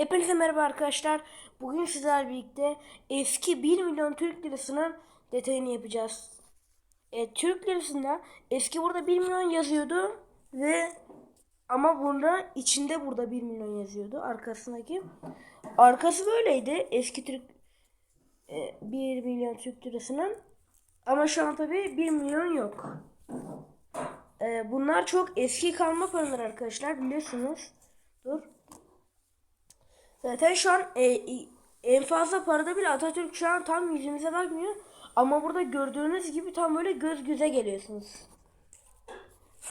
Hepinize merhaba arkadaşlar. Bugün sizlerle birlikte eski 1 milyon Türk lirasının detayını yapacağız. E, Türk lirasında eski burada 1 milyon yazıyordu ve ama burada içinde burada 1 milyon yazıyordu arkasındaki. Arkası böyleydi eski Türk e, 1 milyon Türk lirasının. Ama şu an tabi 1 milyon yok. E, bunlar çok eski kalma paralar arkadaşlar biliyorsunuz. Dur. Zaten şu an e, e, en fazla parada bile Atatürk şu an tam yüzümüze bakmıyor. Ama burada gördüğünüz gibi tam böyle göz göze geliyorsunuz.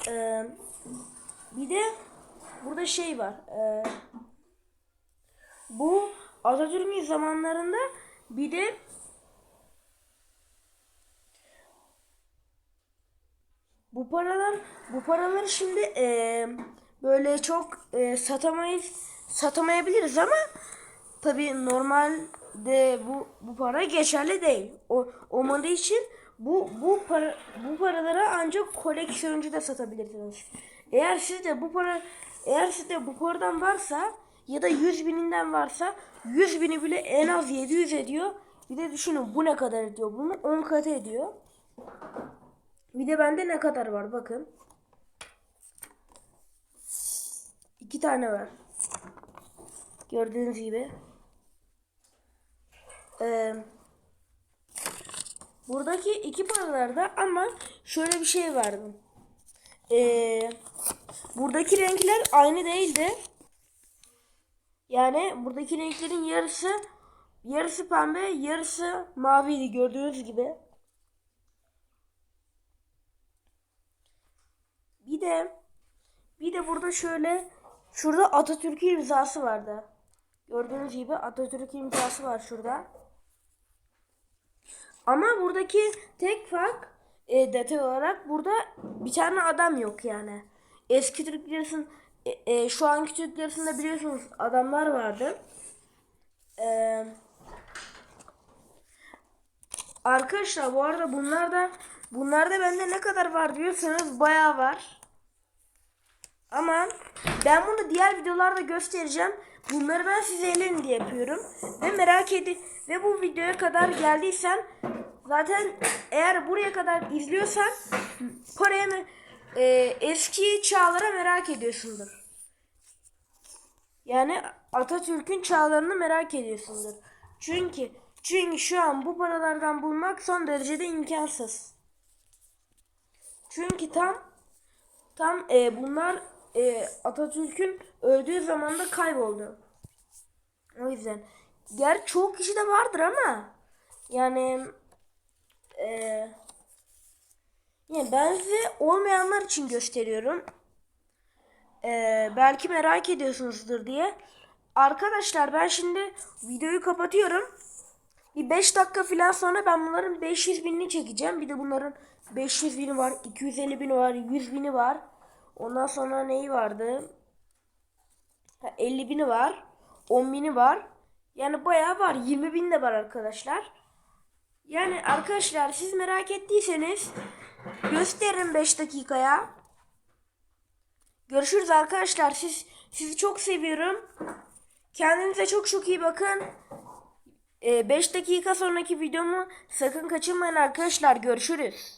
Ee, bir de burada şey var. Ee, bu Atatürk'ün zamanlarında bir de bu paralar bu paraları şimdi e, böyle çok e, satamayız satamayabiliriz ama tabi normalde bu bu para geçerli değil. O olmadığı için bu bu para bu paraları ancak koleksiyoncu da satabilirsiniz. Eğer sizde bu para eğer sizde bu paradan varsa ya da 100 bininden varsa 100 bini bile en az 700 ediyor. Bir de düşünün bu ne kadar ediyor? Bunu 10 katı ediyor. Bir de bende ne kadar var bakın. İki tane var. Gördüğünüz gibi. Ee, buradaki iki paralarda ama şöyle bir şey vardı. Ee, buradaki renkler aynı değildi. Yani buradaki renklerin yarısı yarısı pembe, yarısı maviydi gördüğünüz gibi. Bir de bir de burada şöyle şurada Atatürk imzası vardı. Gördüğünüz gibi Atatürk imzası var şurada. Ama buradaki tek fark e, detay olarak burada bir tane adam yok yani. Eski Türk lirasının e, e, şu anki Türk lirasında biliyorsunuz adamlar vardı. Eee Arkadaşlar bu arada bunlar da bunlar da bende ne kadar var diyorsanız bayağı var. Ama ben bunu diğer videolarda göstereceğim. Bunları ben size elin diye yapıyorum. Ve merak edin ve bu videoya kadar geldiysen zaten eğer buraya kadar izliyorsan paraya e, eski çağlara merak ediyorsundur. Yani Atatürk'ün çağlarını merak ediyorsundur. Çünkü çünkü şu an bu paralardan bulmak son derecede imkansız. Çünkü tam tam e, bunlar e, Atatürk'ün öldüğü zamanda kayboldu. O yüzden. Ger çok kişi de vardır ama yani e, yani ben size olmayanlar için gösteriyorum. E, belki merak ediyorsunuzdur diye. Arkadaşlar ben şimdi videoyu kapatıyorum. Bir 5 dakika falan sonra ben bunların 500 binini çekeceğim. Bir de bunların 500 bini var, 250 bini var, 100 bini var. Ondan sonra neyi vardı? Ha, 50 bini var, 10 bini var. Yani bayağı var. 20 bin de var arkadaşlar. Yani arkadaşlar siz merak ettiyseniz gösterin 5 dakikaya. Görüşürüz arkadaşlar. Siz sizi çok seviyorum. Kendinize çok çok iyi bakın. 5 dakika sonraki videomu sakın kaçırmayın arkadaşlar. Görüşürüz.